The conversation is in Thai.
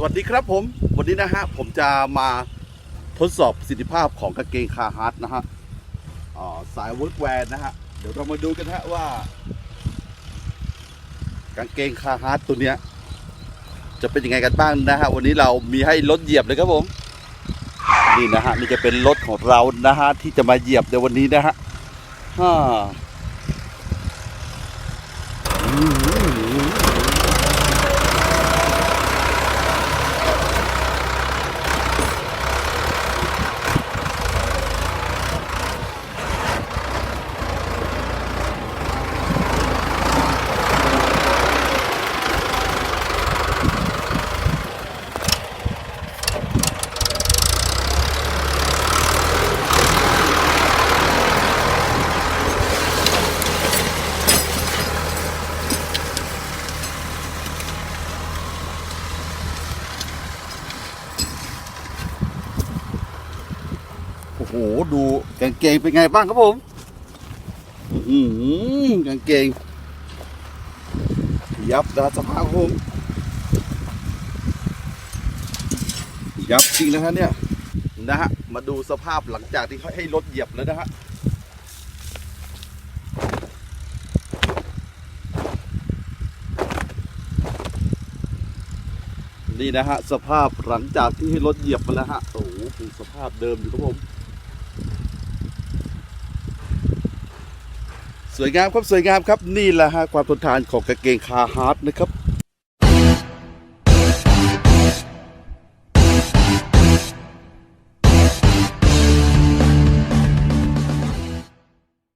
สวัสดีครับผม วันนี้นะฮะผมจะมาทดสอบประสิทธิภาพของกางเกงคาฮาร์ดนะฮะสายเวิร์กแวร์นะฮะ เดี๋ยวเรามาดูกันฮะว่า กางเกงคาฮาร์ดตัวเนี้ย จะเป็นยังไงกันบ้างนะฮะ วันนี้เรามีให้รถเหยียบเลยครับผม นี่นะฮะนี่จะเป็นรถของเรานะฮะที่จะมาเหยียบในวันนี้นะฮะฮ่า โอ้โหดูกางเกงเป็นไงบ้างครับผมอือหือกางเกง ยับนะสภาพครับผมยับจริงนะฮะเนี่ยนะฮะมาดูสภาพหลังจากที่เขาให้รถเหยียบแล้วนะฮะนี่นะฮะสภาพหลังจากที่ให้รถเหยียบมาแล้วฮะโอ้โหสภาพเดิมอยู่ครับผม สวยงามครับสวยงามครับนี่แหละฮะความทนทานของกางเกงคาฮาร์ดนะครับ